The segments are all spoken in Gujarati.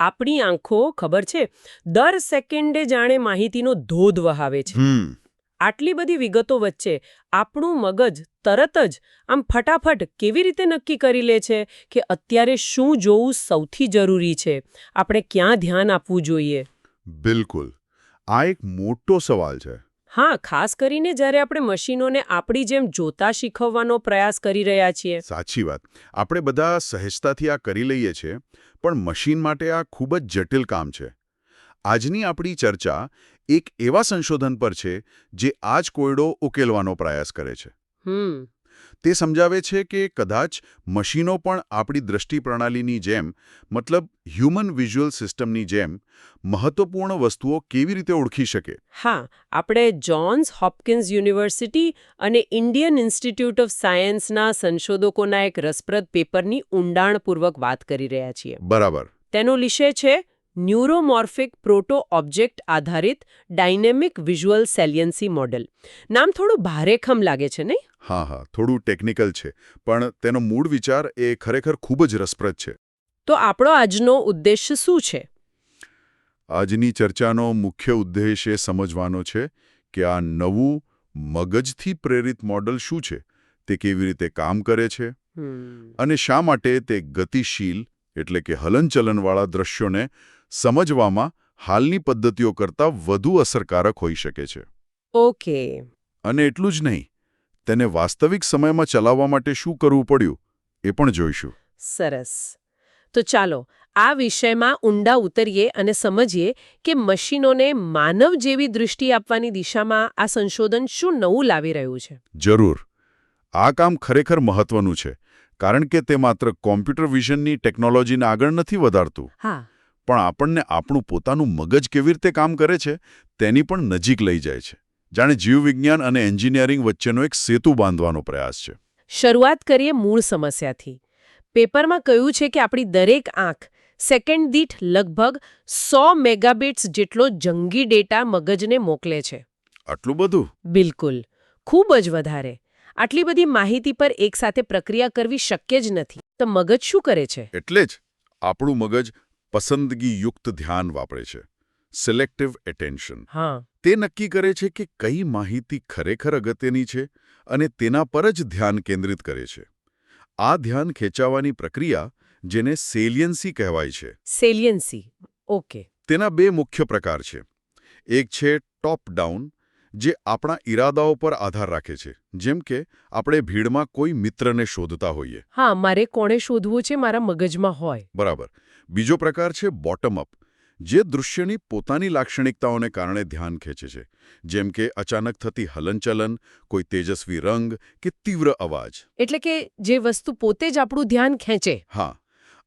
આપણી આંખો ખબર છે? દર સેકન્ડે જાણે માહિતીનો ધોધ વહાવે છે. આટલી બધી વિગતો વચ્ચે આપણું મગજ તરત જ આમ ફટાફટ કેવી રીતે નક્કી કરી લે છે કે અત્યારે શું જોવું સૌથી જરૂરી છે? આપણે ક્યાં ધ્યાન આપવું જોઈએ? બિલકુલ. આ એક મોટો સવાલ છે. હા ખાસ કરીને જ્યારે આપણે મશીનોને આપણી જેમ જોતા શીખવવાનો પ્રયાસ કરી રહ્યા છીએ. સાચી વાત. આપણે બધા સહેજતાથી આ કરી લઈએ છીએ પણ મશીન માટે આ ખૂબ જ જટિલ કામ છે. આજની આપણી ચર્ચા એક એવા સંશોધન પર છે જે આ જ કોયડો ઉકેલવાનો પ્રયાસ કરે છે. હમ. તે સમજાવે છે કે કદાચ મશીનો પણ આપણી દ્રષ્ટિ પ્રણાલીની જેમ મતલબ હ્યુમન વિઝ્યુઅલ સિસ્ટમની જેમ મહત્વપૂર્ણ વસ્તુઓ કેવી રીતે ઓળખી શકે? હા આપણે જોન્સ હોપકિન્સ યુનિવર્સિટી અને ઇન્ડિયન ઇન્સ્ટિટ્યૂટ ઓફ સાયન્સના સંશોધકોના એક રસપ્રદ પેપરની ઊંડાણપૂર્વક વાત કરી રહ્યા છીએ. બરાબર. તેનો વિષય છે ન્યુરોમોર્ફિક પ્રોટો ઓબ્જેક્ટ આધારિત ડાયનેમિક વિઝ્યુઅલ સેલિયન્સી મોડેલ. નામ થોડું ભારેખમ લાગે છે નહીં? હા હા થોડું ટેકનિકલ છે પણ તેનો મૂળ વિચાર એ ખરેખર ખૂબ જ રસપ્રદ છે. તો આપણો આજનો ઉદ્દેશ શું છે? આજની ચર્ચાનો મુખ્ય ઉદ્દેશ એ સમજવાનો છે કે આ નવું મગજથી પ્રેરિત મોડલ શું છે તે કેવી રીતે કામ કરે છે અને શા માટે તે ગતિશીલ એટલે કે હલનચલનવાળા દ્રશ્યોને સમજવામાં હાલની પદ્ધતિઓ કરતાં વધુ અસરકારક હોઈ શકે છે. ઓકે. અને એટલું જ નહીં તેને વાસ્તવિક સમયમાં ચલાવવા માટે શું કરવું પડ્યું એ પણ જોઈશું. સરસ. તો ચાલો આ વિષયમાં ઊંડા ઉતરીએ અને સમજીએ કે મશીનોને માનવ જેવી દૃષ્ટિ આપવાની દિશામાં આ સંશોધન શું નવું લાવી રહ્યું છે. જરૂર. આ કામ ખરેખર મહત્વનું છે કારણ કે તે માત્ર કોમ્પ્યુટર વિઝનની ટેકનોલોજીને આગળ નથી વધારતું. હા. પણ આપણને આપણું પોતાનું મગજ કેવી રીતે કામ કરે છે તેની પણ નજીક લઈ જાય છે. જાણે જીવવિજ્ઞાન અને એન્જિનિયરિંગ વચ્ચેનો એક સેતુ બાંધવાનો પ્રયાસ છે. શરૂઆત કરીએ મૂળ સમસ્યાથી. પેપરમાં કહ્યું છે કે આપણી દરેક આંખ સેકન્ડ દીઠ લગભગ સો મેગાબિટ્સ જેટલો જંગી ડેટા મગજને મોકલે છે. આટલું બધું? બિલકુલ. ખૂબ જ વધારે. આટલી બધી માહિતી પર એકસાથે પ્રક્રિયા કરવી શક્ય જ નથી. તો મગજ શું કરે છે? એટલે જ. આપણું મગજ પસંદગીયુક્ત ધ્યાન વાપરે છે સિલેક્ટિવ એટેન્શન હા. તે નક્કી કરે છે કે કઈ માહિતી ખરેખર અગત્યની છે અને તેના પર જ ધ્યાન કેન્દ્રિત કરે છે. આ ધ્યાન ખેંચાવાની પ્રક્રિયા જેને સેલિયન્સી કહેવાય છે. સેલિયન્સી ઓકે તેના બે મુખ્ય પ્રકાર છે. એક છે ટોપ ડાઉન જે આપણા ઈરાદાઓ પર આધાર રાખે છે જેમ કે આપણે ભીડમાં કોઈ મિત્રને શોધતા હોઈએ. હા મારે કોણે શોધવું છે મારા મગજમાં હોય. બરાબર. બીજો પ્રકાર છે બોટમ અપ જે દૃશ્યની પોતાની લાક્ષણિકતાઓને કારણે ધ્યાન ખેંચે છે. જેમ કે અચાનક થતી હલનચલન કોઈ તેજસ્વી રંગ કે તીવ્ર અવાજ. એટલે કે જે વસ્તુ પોતે જ આપણું ધ્યાન ખેંચે. હા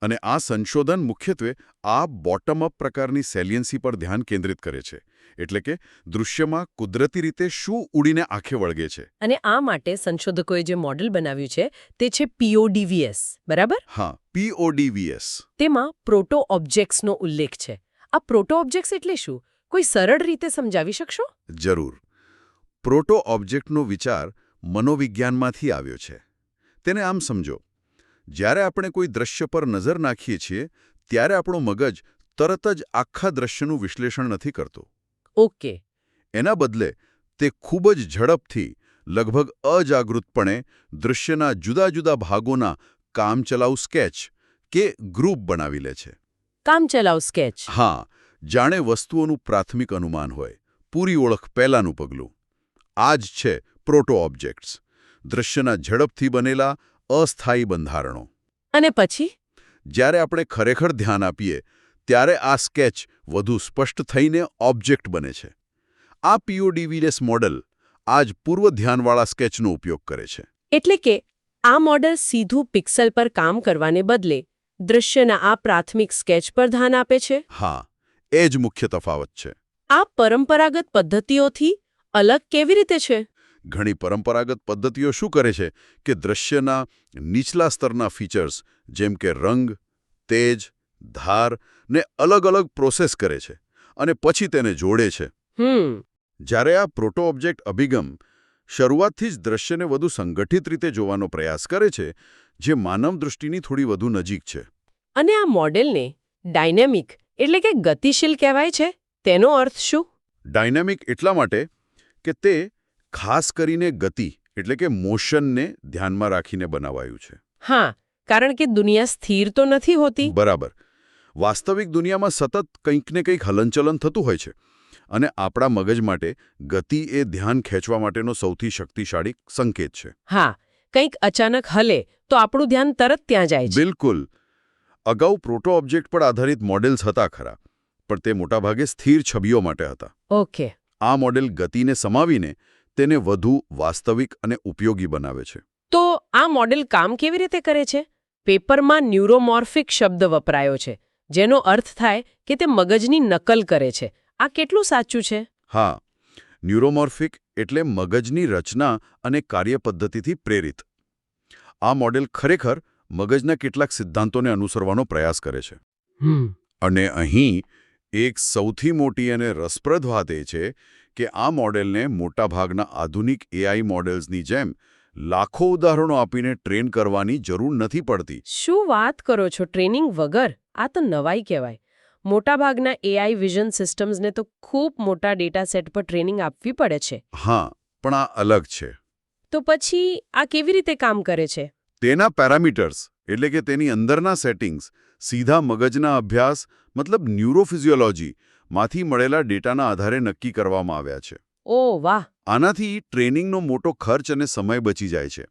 અને આ સંશોધન મુખ્યત્વે આ બોટમ અપ પ્રકારની સેલિયન્સી પર ધ્યાન કેન્દ્રિત કરે છે. એટલે કે દૃશ્યમાં કુદરતી રીતે શું ઉડીને આંખે વળગે છે? અને આ માટે સંશોધકોએ જે મોડેલ બનાવ્યું છે તે છે પીઓડીવીએસ બરાબર? હા પીઓડીવીએસ તેમાં પ્રોટો ઓબ્જેક્ટ્સનો ઉલ્લેખ છે. આ પ્રોટો ઓબ્જેક્ટ્સ એટલે શું? કોઈ સરળ રીતે સમજાવી શકશો? જરૂર. પ્રોટો ઓબ્જેક્ટનો વિચાર મનોવિજ્ઞાનમાંથી આવ્યો છે. તેને આમ સમજો. જ્યારે આપણે કોઈ દ્રશ્ય પર નજર નાખીએ છીએ ત્યારે આપણો મગજ તરત જ આખા દ્રશ્યનું વિશ્લેષણ નથી કરતો. ઓકે. એના બદલે તે ખૂબ જ ઝડપથી લગભગ અજાગૃતપણે દૃશ્યના જુદા જુદા ભાગોના કામચલાઉ સ્કેચ કે ગ્રુપ બનાવી લે છે. કામચલાઉ સ્કેચ. હા જાણે વસ્તુઓનું પ્રાથમિક અનુમાન હોય. પૂરી ઓળખ પહેલાનું પગલું. આ જ છે પ્રોટો ઓબ્જેક્ટ્સ. દૃશ્યના ઝડપથી બનેલા અસ્થાયી બંધારણો. અને પછી? જ્યારે આપણે ખરેખર ધ્યાન આપીએ ત્યારે આ સ્કેચ વધુ સ્પષ્ટ થઈને ઓબ્જેક્ટ બને છે. આ પીઓડીવીએસ મોડલ આજ પૂર્વ ધ્યાનવાળા સ્કેચનો ઉપયોગ કરે છે. એટલે કે આ મોડલ સીધું પિક્સલ પર કામ કરવાને બદલે દૃશ્યના આ પ્રાથમિક સ્કેચ પર ધ્યાન આપે છે? હા એ જ મુખ્ય તફાવત છે. આ પરંપરાગત પદ્ધતિઓથી અલગ કેવી રીતે છે? ઘણી પરંપરાગત પદ્ધતિઓ શું કરે છે કે દ્રશ્યના નીચલા સ્તરના ફીચર્સ જેમ કે રંગ તેજ ધાર ને અલગ અલગ પ્રોસેસ કરે છે અને પછી તેને જોડે છે. હમ. જ્યારે આ પ્રોટો ઓબ્જેક્ટ અભિગમ શરૂઆતથી જ દ્રશ્યને વધુ સંગઠિત રીતે જોવાનો પ્રયાસ કરે છે જે માનવ દૃષ્ટિની થોડી વધુ નજીક છે. અને આ મોડેલને ડાયનેમિક એટલે કે ગતિશીલ કહેવાય છે? તેનો અર્થ શું? ડાયનેમિક એટલા માટે કે તે ખાસ કરીને ગતિ એટલે કે મોશનને ધ્યાનમાં રાખીને બનાવાયું છે. હા કારણ કે દુનિયા સ્થિર તો નથી હોતી. બરાબર. વાસ્તવિક દુનિયામાં સતત કંઈક ને કંઈક હલનચલન થતું હોય છે અને આપણા મગજ માટે ગતિ એ ધ્યાન ખેંચવા માટેનો સૌથી શક્તિશાળી સંકેત છે. હા કંઈક અચાનક હલે તો આપણું ધ્યાન તરત ત્યાં જાય છે. બિલકુલ. અગાઉ પ્રોટો ઓબ્જેક્ટ પર આધારિત મોડેલ્સ હતા ખરા પણ તે મોટાભાગે સ્થિર છબીઓ માટે હતા. ઓકે. આ મોડેલ ગતિને સમાવીને તેને વધુ વાસ્તવિક અને ઉપયોગી બનાવે છે. તો આ મોડેલ કામ કેવી રીતે કરે છે? પેપરમાં ન્યુરોમોર્ફિક શબ્દ વપરાયો છે. જેનો અર્થ થાય કે તે મગજની નકલ કરે છે. આ કેટલું સાચું છે? હા. ન્યુરોમોર્ફિક એટલે મગજની રચના અને કાર્યપદ્ધતિથી પ્રેરિત. આ મોડેલ ખરેખર મગજના કેટલાક સિદ્ધાંતોને અનુસરવાનો પ્રયાસ કરે છે. અને અહીં એક સૌથી મોટી અને રસપ્રદ વાત એ છે કે આ મોડેલને મોટાભાગના આધુનિક એઆઈ મોડેલ્સની જેમ લાખો ઉદાહરણો આપીને ટ્રેન કરવાની જરૂર નથી પડતી. શું વાત કરો છો ટ્રેનિંગ વગર? આ તો નવાઈ કહેવાય. મોટાભાગના એઆઈ વિઝન સિસ્ટમ્સને તો ખૂબ મોટા ડેટા સેટ પર ટ્રેનિંગ આપવી પડે છે. હા પણ આ અલગ છે. તો પછી આ કેવી રીતે કામ કરે છે? તેના પેરામીટર્સ એટલે કે તેની અંદરના સેટિંગ્સ સીધા મગજના અભ્યાસ મતલબ ન્યુરોફિઝિયોલોજી માંથી મળેલા ડેટાના આધારે નક્કી કરવામાં આવ્યા છે. ઓ વાહ! આનાથી ટ્રેનિંગનો મોટો ખર્ચ અને સમય બચી જાય છે.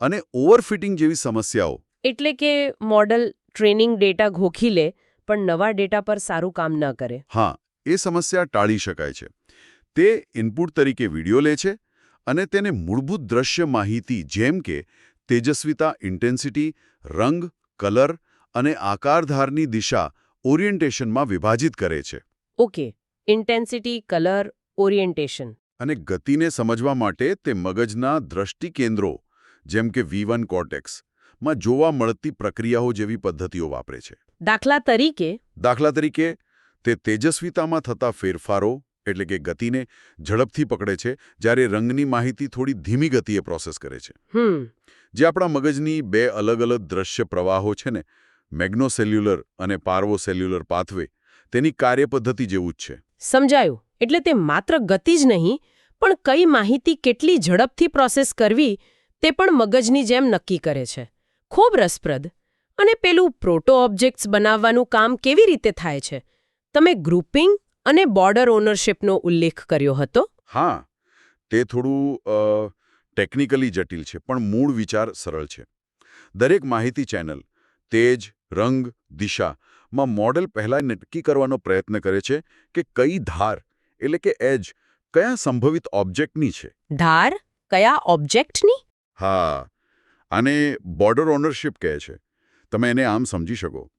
અને ઓવરફિટિંગ જેવી સમસ્યાઓ. એટલે કે મોડલ ટ્રેનિંગ ડેટા ઘોખી લે પણ નવા ડેટા પર સારું કામ ન કરે. હા એ સમસ્યા ટાળી શકાય છે. તે ઇનપુટ તરીકે વિડિયો લે છે અને તેને મૂળભૂત દ્રશ્ય માહિતી જેમ કે તેજસ્વિતા ઇન્ટેન્સિટી રંગ કલર અને આકારધારની દિશા ઓરિએન્ટેશનમાં વિભાજિત કરે છે. Okay intensity colour orientation. અને ગતિને સમજવા માટે તે મગજના દ્રષ્ટિ કેન્દ્રો જેમ કે વી વન કોર્ટેક્સ માં જોવા મળતી પ્રક્રિયાઓ જેવી પદ્ધતિઓ વાપરે છે. દાખલા તરીકે દાખલા તરીકે તે તેજસ્વીતામાં થતા ફેરફારો એટલે કે ગતિને ઝડપથી પકડે છે જ્યારે રંગની માહિતી થોડી ધીમી ગતિએ પ્રોસેસ કરે છે. જે આપણા મગજની બે અલગ અલગ દ્રશ્ય પ્રવાહો છે ને મેગ્નોસેલ્યુલર અને પાર્વોસેલ્યુલર પાથવે તેની કાર્યપદ્ધતિ જેવું જ છે. સમજાયું. એટલે તે માત્ર ગતિ જ નહીં પણ કઈ માહિતી કેટલી ઝડપથી પ્રોસેસ કરવી તે પણ મગજની જેમ નક્કી કરે છે. ખૂબ રસપ્રદ અને પેલું પ્રોટો ઓબ્જેક્ટ્સ બનાવવાનું કામ કેવી રીતે થાય છે? તમે ગ્રુપિંગ અને બોર્ડર ઓનરશિપનો ઉલ્લેખ કર્યો હતો? હા તે થોડું ટેકનિકલી જટિલ છે પણ મૂળ વિચાર સરળ છે. દરેક માહિતી ચેનલ તેજ રંગ દિશામાં મોડેલ પહેલાં નક્કી કરવાનો પ્રયત્ન કરે છે કે કઈ ધાર એટલે કે એજ કયા સંભવિત ઓબ્જેક્ટની છે. ધાર કયા ઓબ્જેક્ટની? હા આને બોર્ડર ઓનરશિપ કહે છે. તમે એને આમ સમજી શકો.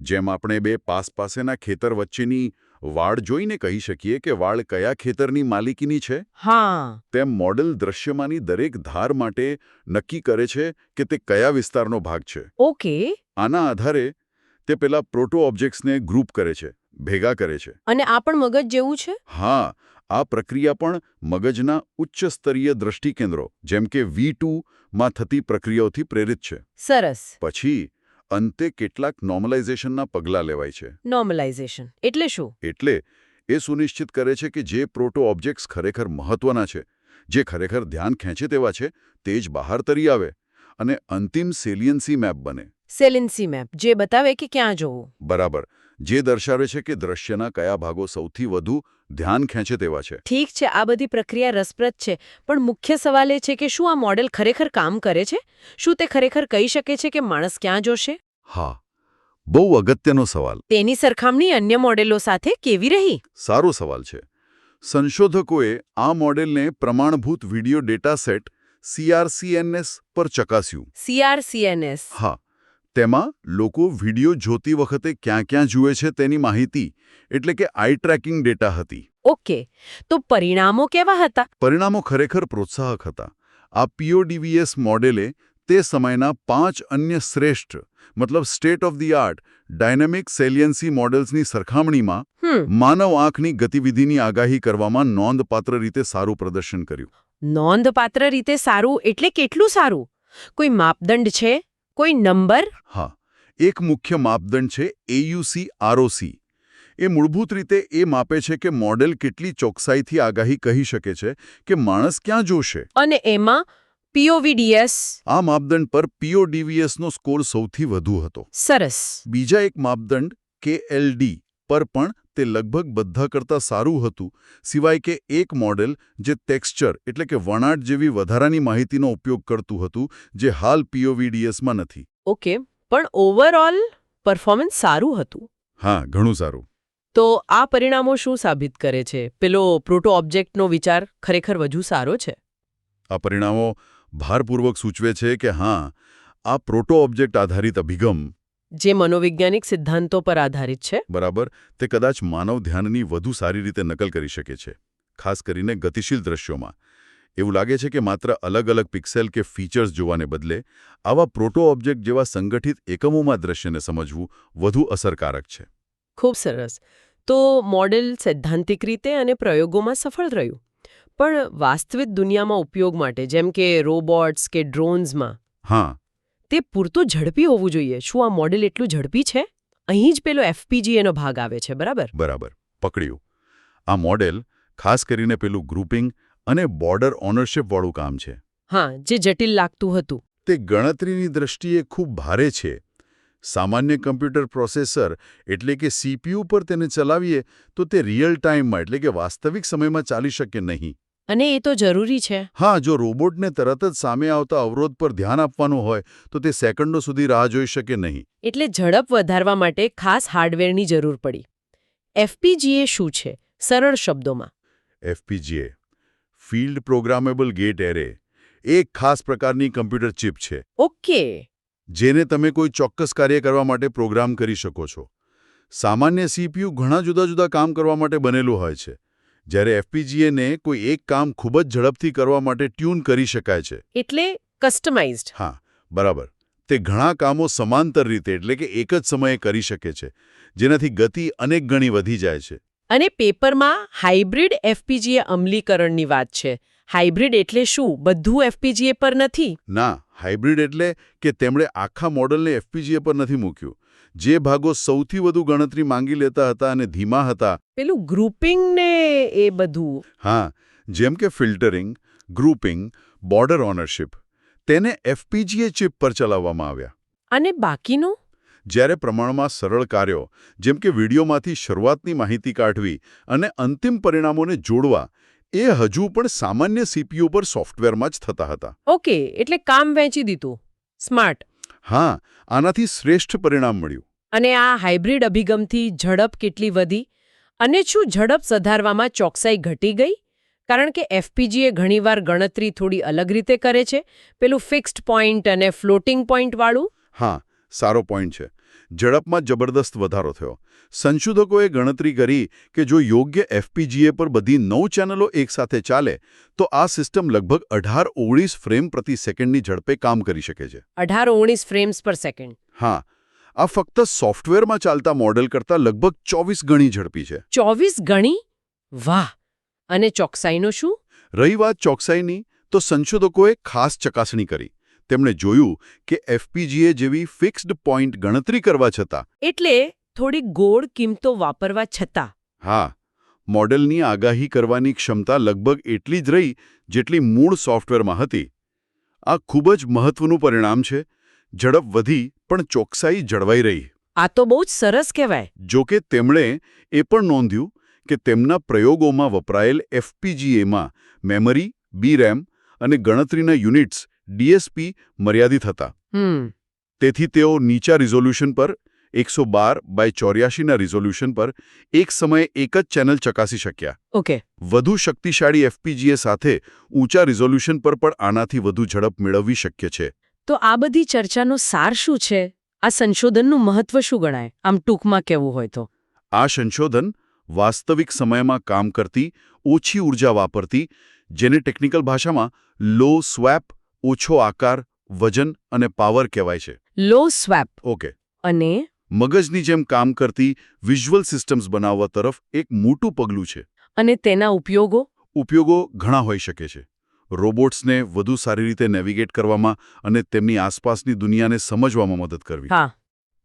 જેમ આપણે બે પાસ પાસેના ખેતર વચ્ચેની વાડ જોઈને કહી શકીએ કે વાડ કયા ખેતરની માલિકીની છે? હા. તેમ મોડેલ દ્રશ્યમાંની દરેક ધાર માટે નક્કી કરે છે કે તે કયા વિસ્તારનો ભાગ છે. ઓકે. આના આધારે તે પેલા પ્રોટો ઓબ્જેક્ટ્સને ગ્રુપ કરે છે ભેગા કરે છે. અને આ પણ મગજ જેવું છે? હા આ પ્રક્રિયા પણ મગજના ઉચ્ચ સ્તરીય દ્રષ્ટિ કેન્દ્રો જેમ કે વી માં થતી પ્રક્રિયાઓથી પ્રેરિત છે. સરસ. પછી અંતે કેટલાક નોર્મલાઇઝેશનના પગલાં લેવાય છે. નોર્મલાઇઝેશન. એટલે શું? એટલે એ સુનિશ્ચિત કરે છે કે જે પ્રોટો ઓબ્જેક્ટ્સ ખરેખર મહત્વના છે જે ખરેખર ધ્યાન ખેંચે તેવા છે તે જ બહાર તરી આવે અને અંતિમ સેલિયન્સી મેપ બને. સેલિન્સી મેપ જે બતાવે કે ક્યાં જવું. બરાબર. જે દર્શાવે છે કે દ્રશ્યના કયા ભાગો સૌથી વધુ ધ્યાન ખેંચે તેવા છે. ઠીક છે આ બધી પ્રક્રિયા રસપ્રદ છે પણ મુખ્ય સવાલ એ છે કે શું આ મોડેલ ખરેખર કામ કરે છે? શું તે ખરેખર કહી શકે છે કે માણસ ક્યાં જોશે? હા બહુ અગત્યનો સવાલ. તેની સરખામણી અન્ય મોડેલો સાથે કેવી રહી? સારો સવાલ છે. સંશોધકોએ આ મોડેલને પ્રમાણભૂત વિડિયો ડેટા સેટ સીઆરસીએનએસ પર ચકાસ્યું. સીઆરસીએનએસ હા તેમાં લોકો વિડિયો જોતી વખતે ક્યાં ક્યાં જુએ છે તેની માહિતી એટલે કે આઈ ટ્રેકિંગ ડેટા હતી. ઓકે તો પરિણામો કેવા હતા? પરિણામો ખરેખર પ્રોત્સાહક હતા. આ પીઓડીવીએસ મોડેલે તે સમયના પાંચ અન્ય શ્રેષ્ઠ મતલબ state of the art dynamic saliency મોડેલ્સની સરખામણીમાં માનવ આંખની ગતિવિધિની આગાહી કરવામાં નોંધપાત્ર રીતે સારું પ્રદર્શન કર્યું. નોંધપાત્ર રીતે સારું એટલે કેટલું સારું? કોઈ માપદંડ છે? કોઈ નંબર? હા એક મુખ્ય માપદંડ છે એયુસી આરઓસી એ મૂળભૂત રીતે એ માપે છે કે મોડેલ કેટલી ચોકસાઈથી આગાહી કહી શકે છે કે માણસ ક્યાં જોશે. અને એમાં પીઓવીડીએસ આ માપદંડ પર પીઓડીવીએસનો સ્કોર સૌથી વધુ હતો. સરસ. બીજા એક માપદંડ કેએલડી પર પણ તે લગભગ બધા કરતાં સારું હતું સિવાય કે એક મોડેલ જે ટેક્સચર એટલે કે વણાટ જેવી વધારાની માહિતીનો ઉપયોગ કરતું હતું જે હાલ પીઓવીડીએસમાં નથી. ઓકે પણ ઓવરઓલ પરફોર્મન્સ સારું હતું. હા ઘણું સારું. તો આ પરિણામો શું સાબિત કરે છે? પેલો પ્રોટો ઓબ્જેક્ટનો વિચાર ખરેખર વધુ સારો છે? આ પરિણામો ભારપૂર્વક સૂચવે છે કે હા આ પ્રોટો ઓબ્જેક્ટ આધારિત અભિગમ જે મનોવૈજ્ઞાનિક સિદ્ધાંતો પર આધારિત છે. બરાબર. તે કદાચ માનવ ધ્યાનની વધુ સારી રીતે નકલ કરી શકે છે ખાસ કરીને ગતિશીલ દ્રશ્યોમાં. એવું લાગે છે કે માત્ર અલગ અલગ પિક્સેલ કે ફીચર્સ જોવાને બદલે આવા પ્રોટો ઓબ્જેક્ટ જેવા સંગઠિત એકમોમાં દ્રશ્યને સમજવું વધુ અસરકારક છે. ખૂબ સરસ. તો મોડેલ સૈદ્ધાંતિક રીતે અને પ્રયોગોમાં સફળ રહ્યું. પણ વાસ્તવિક દુનિયામાં ઉપયોગ માટે જેમ કે રોબોટ્સ કે ડ્રોન્સમાં? હા. તે પૂરતું ઝડપી હોવું જોઈએ. શું આ મોડેલ એટલું ઝડપી છે? અહીં જ પેલો એફપીજીએનો ભાગ આવે છે બરાબર? બરાબર. પકડ્યું. આ મોડેલ ખાસ કરીને પેલું ગ્રુપિંગ અને બોર્ડર ઓનરશિપવાળું કામ છે. હા જે જટિલ લાગતું હતું. તે ગણતરીની દ્રષ્ટિએ ખૂબ ભારે છે. સામાન્ય કમ્પ્યુટર પ્રોસેસર એટલે કે સીપીયુ પર તેને ચલાવીએ તો તે રિયલ ટાઈમમાં એટલે કે વાસ્તવિક સમયમાં ચાલી શકે નહીં. અને એ તો જરૂરી છે. હા જો રોબોટને તરત જ સામે આવતા અવરોધ પર ધ્યાન આપવાનું હોય તો તે સેકન્ડો સુધી રાહ જોઈ શકે નહીં. એટલે ઝડપ વધારવા માટે ખાસ હાર્ડવેરની જરૂર પડી. એફપીજીએ શું છે? સરળ શબ્દોમાં. FPGA field programmable gate array એક ખાસ પ્રકારની કમ્પ્યુટર ચિપ છે. ઓકે જેને તમે કોઈ ચોક્કસ કાર્ય કરવા માટે પ્રોગ્રામ કરી શકો છો. સામાન્ય સીપીયુ ઘણા જુદા જુદા કામ કરવા માટે બનેલું હોય છે. જ્યારે એફપીજીએને કોઈ એક કામ ખૂબ જ ઝડપથી કરવા માટે ટ્યુન કરી શકાય છે. એટલે કસ્ટમાઇઝ્ડ હા બરાબર. તે ઘણા કામો સમાંતર રીતે એટલે કે એક જ સમયે કરી શકે છે જેનાથી ગતિ અનેક ગણી વધી જાય છે. અને પેપરમાં હાઇબ્રિડ એફપીજીએ અમલીકરણની વાત છે. હાઇબ્રિડ એટલે શું? બધું એફપીજીએ પર નથી? ના હાઇબ્રિડ એટલે કે તેમણે આખા મોડલને એફપીજીએ પર નથી મૂક્યું. જે ભાગો સૌથી વધુ ગણતરી માંગી લેતા હતા અને ધીમા હતા. પેલું ગ્રુપિંગ ને એ બધું. હા જેમ કે ફિલ્ટરિંગ ગ્રુપિંગ બોર્ડર ઓનરશિપ તેને એફપીજીએ ચિપ પર ચલાવવામાં આવ્યા. અને બાકીનું? જ્યારે પ્રમાણમાં સરળ કાર્યો જેમ કે વિડીયોમાંથી શરૂઆતની માહિતી કાઢવી અને અંતિમ પરિણામોને જોડવા એ હજુ પણ સામાન્ય સીપીયુ પર સોફ્ટવેરમાં જ થતા હતા. ઓકે એટલે કામ વહેંચી દીધું. સ્માર્ટ. હા આનાથી શ્રેષ્ઠ પરિણામ મળ્યું. અને આ હાઇબ્રિડ અભિગમથી ઝડપ કેટલી વધી? અને શું ઝડપ સુધારવામાં ચોકસાઈ ઘટી ગઈ? કારણ કે એફપીજીએ ઘણીવાર ગણતરી થોડી અલગ રીતે કરે છે. પેલું ફિક્સ્ડ પોઈન્ટ અને ફ્લોટિંગ પોઈન્ટવાળું હા સારો પોઈન્ટ છે. ઝડપમાં જબરદસ્ત વધારો થયો. સંશોધકોએ ગણતરી કરી કે જો યોગ્ય એફપીજીએ પર બધી નવ ચેનલો એકસાથે ચાલે તો આ સિસ્ટમ લગભગ અઢાર ઓગણીસ ફ્રેમ પ્રતિ સેકન્ડની ઝડપે કામ કરી શકે છે. અઢાર ઓગણીસ ફ્રેમ્સ પર સેકન્ડ. હા. આ ફક્ત સોફ્ટવેરમાં ચાલતા મોડેલ કરતાં લગભગ ચોવીસ ગણી ઝડપી છે. ચોવીસ ગણી? વાહ! અને ચોકસાઈનો શું? રહી વાત ચોકસાઈની તો સંશોધકોએ ખાસ ચકાસણી કરી. તેમણે જોયું કે એફપીજીએ જેવી ફિક્સ્ડ પોઈન્ટ ગણતરી કરવા છતાં. એટલે થોડી ગોળ કિંમતો વાપરવા છતાં. હા મોડેલની આગાહી કરવાની ક્ષમતા લગભગ એટલી જ રહી જેટલી મૂળ સોફ્ટવેરમાં હતી. આ ખૂબ જ મહત્વનું પરિણામ છે. ઝડપ વધી પણ ચોકસાઈ જળવાઈ રહી. આ તો બહુ જ સરસ કહેવાય. જો કે તેમણે એ પણ નોંધ્યું કે તેમના પ્રયોગોમાં વપરાયેલ એફપીજીએમાં મેમરી બીરેમ અને ગણતરીના યુનિટ્સ ડીએસપી મર્યાદિત હતા. તેથી તેઓ નીચા રિઝોલ્યુશન પર એકસો બાર બાય ચોર્યાસીના રિઝોલ્યુશન પર એક સમયે એક જ ચેનલ ચકાસી શક્યા. ઓકે. વધુ શક્તિશાળી એફપીજીએ સાથે ઊંચા રિઝોલ્યુશન પર પણ આનાથી વધુ ઝડપ મેળવવી શક્ય છે. તો આ બધી ચર્ચાનો સાર શું છે? આ સંશોધનનું મહત્વ શું ગણાય? આમ ટૂંકમાં કહેવું હોય તો? આ સંશોધન વાસ્તવિક સમયમાં કામ કરતી ઓછી ઊર્જા વાપરતી જેને ટેકનિકલ ભાષામાં લો સ્વેપ ઓછો આકાર વજન અને પાવર કહેવાય છે. લો સ્વેપ ઓકે અને મગજની જેમ કામ કરતી વિઝ્યુઅલ સિસ્ટમ્સ બનાવવા તરફ એક મોટું પગલું છે. અને તેના ઉપયોગો? ઉપયોગો ઘણા હોઈ શકે છે. રોબોટ્સને વધુ સારી રીતે નેવિગેટ કરવામાં અને તેમની આસપાસની દુનિયાને સમજવામાં મદદ કરવી. હા.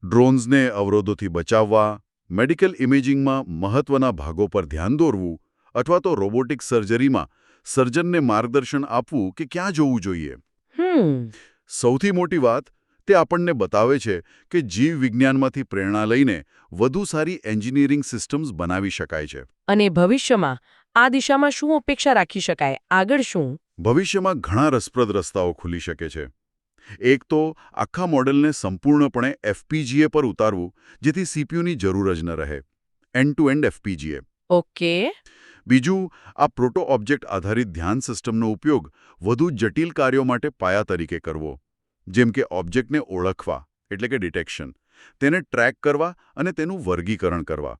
ડ્રોન્સને અવરોધોથી બચાવવા મેડિકલ ઇમેજિંગમાં મહત્વના ભાગો પર ધ્યાન દોરવું અથવા તો રોબોટિક સર્જરીમાં સર્જનને માર્ગદર્શન આપવું કે ક્યાં જોવું જોઈએ? સૌથી મોટી વાત તે આપણને બતાવે છે કે જીવ વિજ્ઞાનમાંથી પ્રેરણા લઈને વધુ સારી એન્જિનિયરિંગ સિસ્ટમ્સ બનાવી શકાય છે. અને ભવિષ્યમાં આ દિશામાં શું અપેક્ષા રાખી શકાય? આગળ શું? ભવિષ્યમાં ઘણા રસપ્રદ રસ્તાઓ ખુલી શકે છે. એક તો આખા મોડેલને સંપૂર્ણપણે એફપીજીએ પર ઉતારવું જેથી સીપીયુની જરૂર જ ન રહે. End to end FPGA okay. બીજું આ પ્રોટો ઓબ્જેક્ટ આધારિત ધ્યાન સિસ્ટમનો ઉપયોગ વધુ જટિલ કાર્યો માટે પાયા તરીકે કરવો જેમ કે ઓબ્જેક્ટને ઓળખવા એટલે કે ડિટેક્શન તેને ટ્રેક કરવા અને તેનું વર્ગીકરણ કરવા.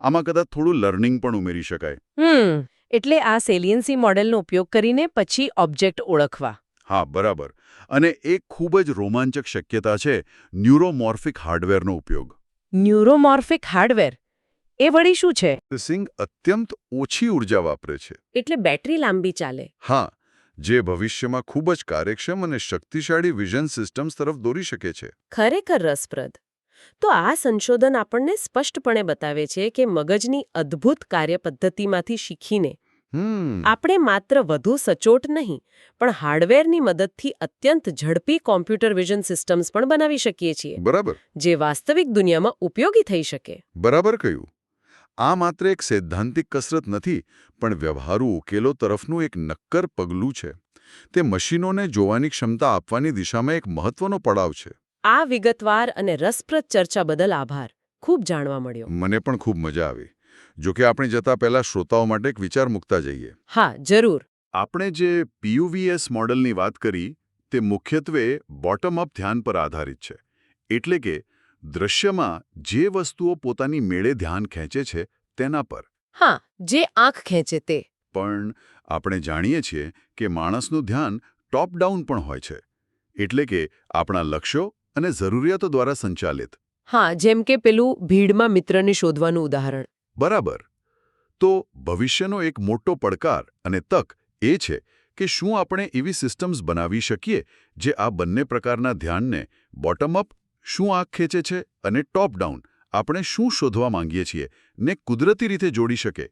આમાં કદાચ થોડું લર્નિંગ પણ ઉમેરી શકાય. હમ એટલે આ સેલિયન્સી મોડેલનો ઉપયોગ કરીને પછી ઓબ્જેક્ટ ઓળખવા. હા બરાબર. અને એક ખૂબ જ રોમાંચક શક્યતા છે ન્યુરોમોર્ફિક હાર્ડવેરનો ઉપયોગ. ન્યુરોમોર્ફિક હાર્ડવેર? એ વળી શું છે? સિંગ અત્યંત ઓછી ઊર્જા વાપરે છે. એટલે બેટરી લાંબી ચાલે. હા જે ભવિષ્યમાં ખૂબ જ કાર્યક્ષમ અને શક્તિશાળી વિઝન સિસ્ટમ્સ તરફ દોરી શકે છે. ખરેખર રસપ્રદ. તો આ સંશોધન આપણને સ્પષ્ટપણે બતાવે છે કે મગજની અદ્ભુત કાર્યપદ્ધતિમાંથી શીખીને આપણે માત્ર વધુ સચોટ નહીં પણ હાર્ડવેરની મદદથી અત્યંત ઝડપી કોમ્પ્યુટર વિઝન સિસ્ટમ્સ પણ બનાવી શકીએ છીએ. બરાબર. જે વાસ્તવિક દુનિયામાં ઉપયોગી થઈ શકે. બરાબર કહ્યું. આ માત્ર એક સૈદ્ધાંતિક કસરત નથી પણ વ્યવહારુ ઉકેલો તરફનું એક નક્કર પગલું છે. તે મશીનોને જોવાની ક્ષમતા આપવાની દિશામાં એક મહત્વનો પડાવ છે. આ વિગતવાર અને રસપ્રદ ચર્ચા બદલ આભાર. ખૂબ જાણવા મળ્યો. મને પણ ખૂબ મજા આવી. જો કે આપણે જતા પહેલા શ્રોતાઓ માટે એક વિચાર મૂકતા જઈએ. હા જરૂર. આપણે જે પીયુવીએસ મોડલની વાત કરી તે મુખ્યત્વે બોટમ અપ ધ્યાન પર આધારિત છે. એટલે કે દૃશ્યમાં જે વસ્તુઓ પોતાની મેળે ધ્યાન ખેંચે છે તેના પર. હા જે આંખ ખેંચે તે. પણ આપણે જાણીએ છીએ કે માણસનું ધ્યાન ટોપ ડાઉન પણ હોય છે એટલે કે આપણા લક્ષ્યો અને જરૂરિયાતો દ્વારા સંચાલિત. હા જેમ કે પેલું ભીડમાં મિત્રને શોધવાનું ઉદાહરણ. બરાબર. તો ભવિષ્યનો એક મોટો પડકાર અને તક એ છે કે શું આપણે એવી સિસ્ટમ્સ બનાવી શકીએ જે આ બંને પ્રકારના ધ્યાનને બોટમ અપ શું આંખ ખેંચે છે અને ટોપ ડાઉન આપણે શું શોધવા માંગીએ છીએ ને કુદરતી રીતે જોડી શકે?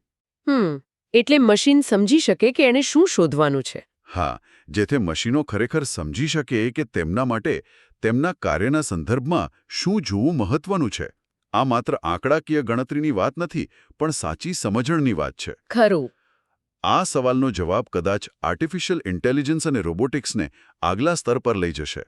હમ એટલે મશીન સમજી શકે કે એણે શું શોધવાનું છે? હા જેથી મશીનો ખરેખર સમજી શકે કે તેમના માટે તેમના કાર્યના સંદર્ભમાં શું જોવું મહત્વનું છે. આ માત્ર આંકડાકીય ગણતરીની વાત નથી પણ સાચી સમજણની વાત છે. ખરું. આ સવાલનો જવાબ કદાચ આર્ટિફિશિયલ ઇન્ટેલિજન્સ અને રોબોટિક્સને આગલા સ્તર પર લઈ જશે.